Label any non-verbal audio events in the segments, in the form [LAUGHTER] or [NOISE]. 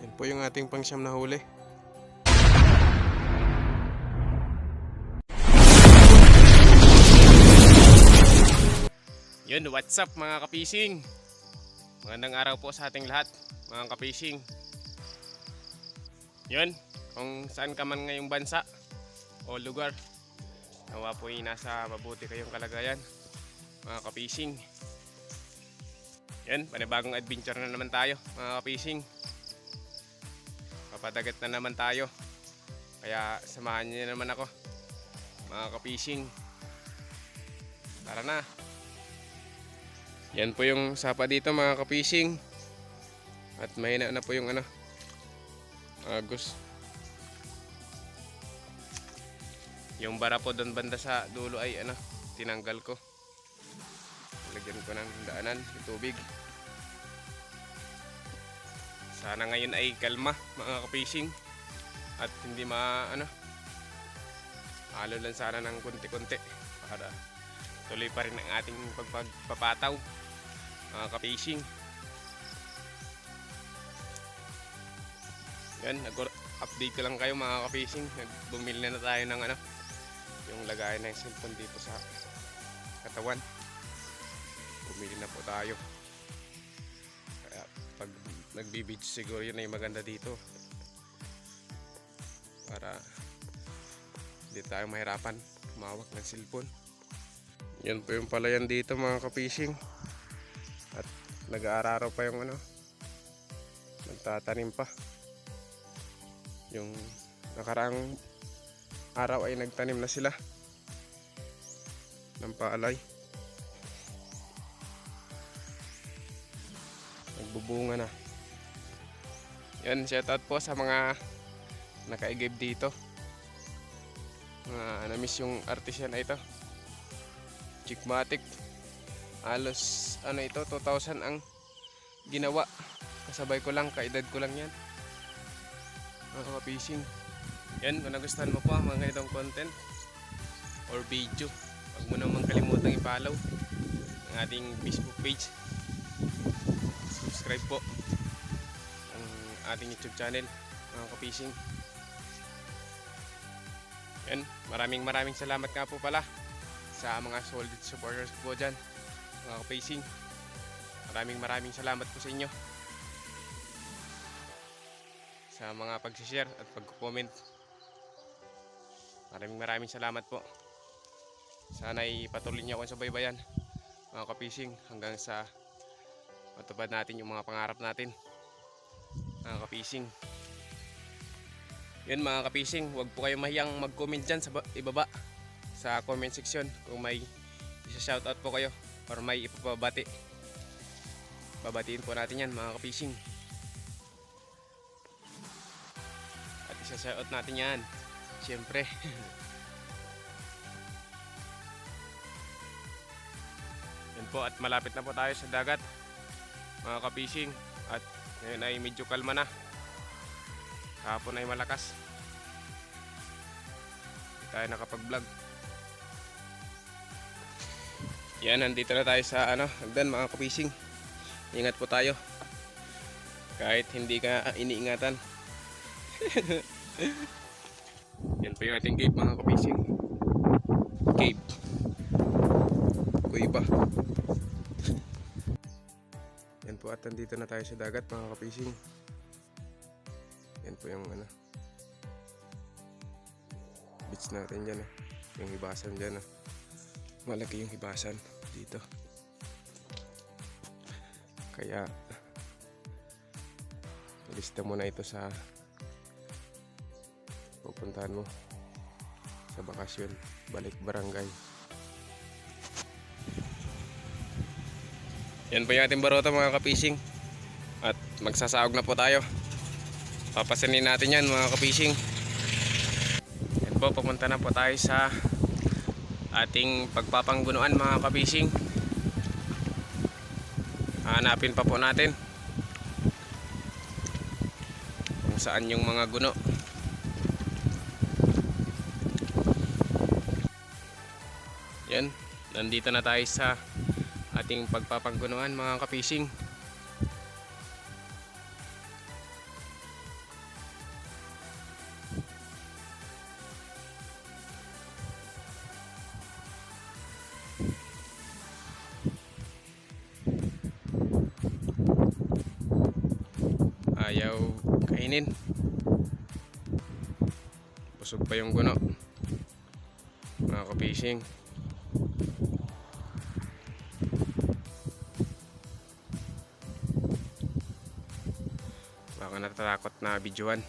Yan po yung ating pangsyam na huli. Yun, what's up mga kapising? Magandang araw po sa ating lahat, mga kapising. Yun, kung saan ka man ngayong bansa o lugar, nawa po ay nasa mabuti kayong kalagayan, mga kapising. Yan, panibagong adventure na naman tayo, mga kapising. Papadagat na naman tayo. Kaya samahan niyo na naman ako, mga kapising. Tara na. Yan po yung sapa dito mga kapising. At mahina na po yung ano, agos. Yung bara po doon banda sa dulo ay ano, tinanggal ko. Lagyan ko ng daanan, tubig. Sana ngayon ay kalma mga kapising. At hindi ma ano, halo lang sana ng kunti-kunti para tuloy pa rin ang ating pagpapataw mga kapishing yan nag-update ko lang kayo mga kapishing nagbumili na, tayo ng ano yung lagayan ng cellphone dito sa katawan. Bumili na po tayo nagbibidyo siguro yun ay maganda dito para hindi tayo mahirapan tumawag ng cellphone yan po yung palayan dito mga kapishing. At nag-aararo pa yung ano. Nagtatanim pa. Yung nakaraang araw ay nagtanim na sila. Ng paalay. Nagbubunga na. Yan, shoutout po sa mga nakaigib dito. Mga na-miss yung artisan na ito. Chickmatic. Halos ano ito 2000 ang ginawa. Kasabay ko lang, kaedad ko lang yan. Mga kapising. Yan, kung nagustuhan mo po ang mga ganitong content or video, huwag mo naman kalimutang i-follow ang ating Facebook page. Subscribe po ating YouTube channel, mga kapising. Yan, maraming maraming salamat nga po pala sa mga solid supporters po dyan mga kapacing maraming maraming salamat po sa inyo. Sa mga pag-share at pag-comment. Maraming maraming salamat po. Sana ipatuloy niyo ako sa baybayan mga kapising hanggang sa matupad natin yung mga pangarap natin mga kapising yun mga kapising huwag po kayong mahiyang mag-comment dyan sa ba- ibaba sa comment section kung may isa-shoutout po kayo or may ipapabati. Babatiin po natin yan mga kapishing. At isa-shoutout natin yan. Siyempre. [LAUGHS] yan po at malapit na po tayo sa dagat mga kapishing at ngayon ay medyo kalma na kahapon ay malakas Hindi tayo nakapag vlog yan, nandito na tayo sa ano, hagdan mga kapising. Ingat po tayo. Kahit hindi ka iniingatan. [LAUGHS] Yan po yung ating cave mga kapising. Cave. Kuiba. Yan po at nandito na tayo sa dagat mga kapising. Yan po yung ano. Beach natin dyan eh. Yung hibasan dyan eh malaki yung hibasan dito kaya lista mo na ito sa pupuntahan mo sa bakasyon balik barangay yan po yung ating barota mga kapising at magsasaog na po tayo. Papasanin natin yan mga kapising yan po pupunta na po tayo sa ating pagpapanggunuan mga kabising hanapin pa po natin kung saan yung mga guno. Yan nandito na tayo sa ating pagpapaggunuan mga kapising ayaw kainin. Busog pa yung guno mga kapising Baka natatakot na videoan.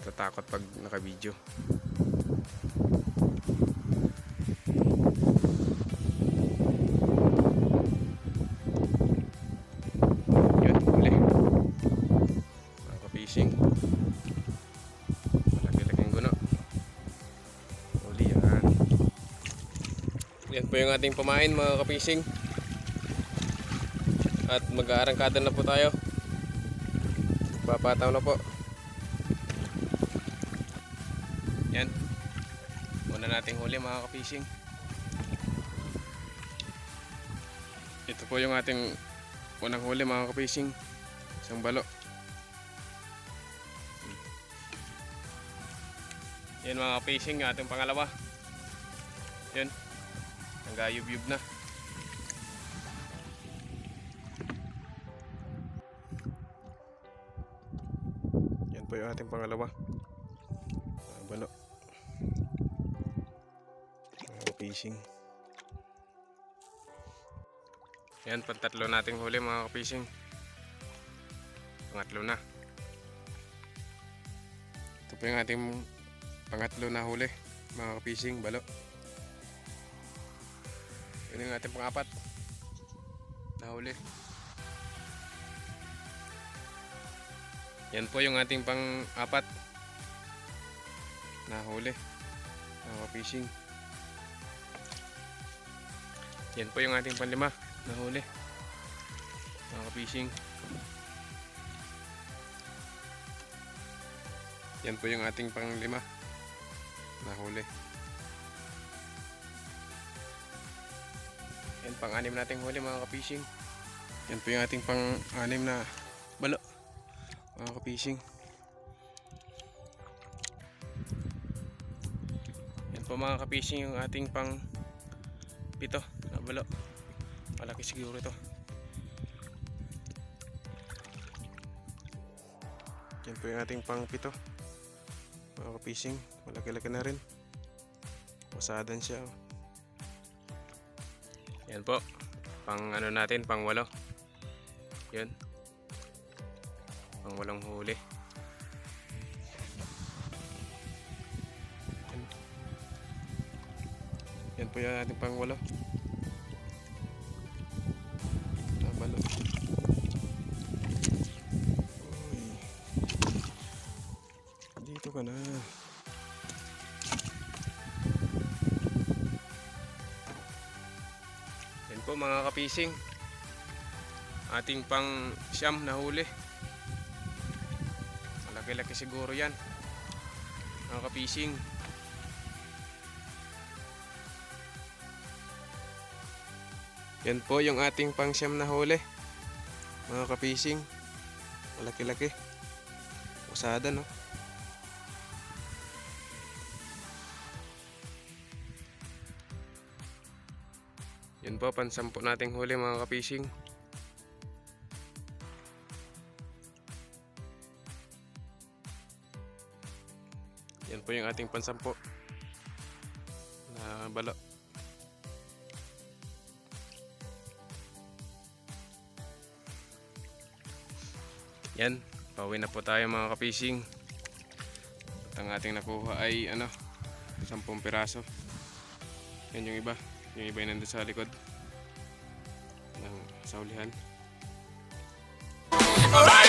natatakot pag naka-video. Yun, huli. Mga ka-fishing. Malaki-laking guno. Huli yan. Yan po yung ating pamain mga ka-fishing. At mag-aarangkada na po tayo. Papataw na po. Yan. Muna nating huli mga ka-fishing. Ito po yung ating unang huli mga ka-fishing. Isang balo. Yan mga ka-fishing, ating pangalawa. Yan. Nagayub-yub na. Yung ating pangalawa. Ah, balo. Fishing. Yan, pantatlo nating huli mga ka-fishing. Pangatlo na. Ito po yung ating pangatlo na huli mga ka-fishing, balo. Yun yung ating pangapat na huli. Yan po yung ating pang-apat na huli mga fishing. Yan po yung ating panlima na huli mga fishing. Yan po yung ating panglima na huli. Yan pang-anim nating huli mga ka-fishing. Yan po yung ating pang-anim na balo mga ka-fishing. Yan po mga ka-fishing yung ating pang pito na balo. Malaki siguro ito. Yan po yung ating pang pito. Mga ka-fishing. Malaki-laki na rin. Masadan siya. oh. Yan po. Pang ano natin, pang walo. Yun. Pang walong huli. Yan. Po yung ating pang walo. Nabalo. Uy. Dito ka na. Yan po mga kapising. Ating pang siyam na huli. Malaki-laki siguro yan. Mga kapising. Yan po yung ating pang siyam na huli. Mga kapising. Malaki-laki. Usada no. Yan po, pansampo nating huli mga kapising. Po yung ating pansampo na balo. Yan, pauwi na po tayo mga kapising. At ang ating nakuha ay ano, 10 piraso. Yan yung iba. Yung iba yung nandun sa likod ng saulihan. Alright!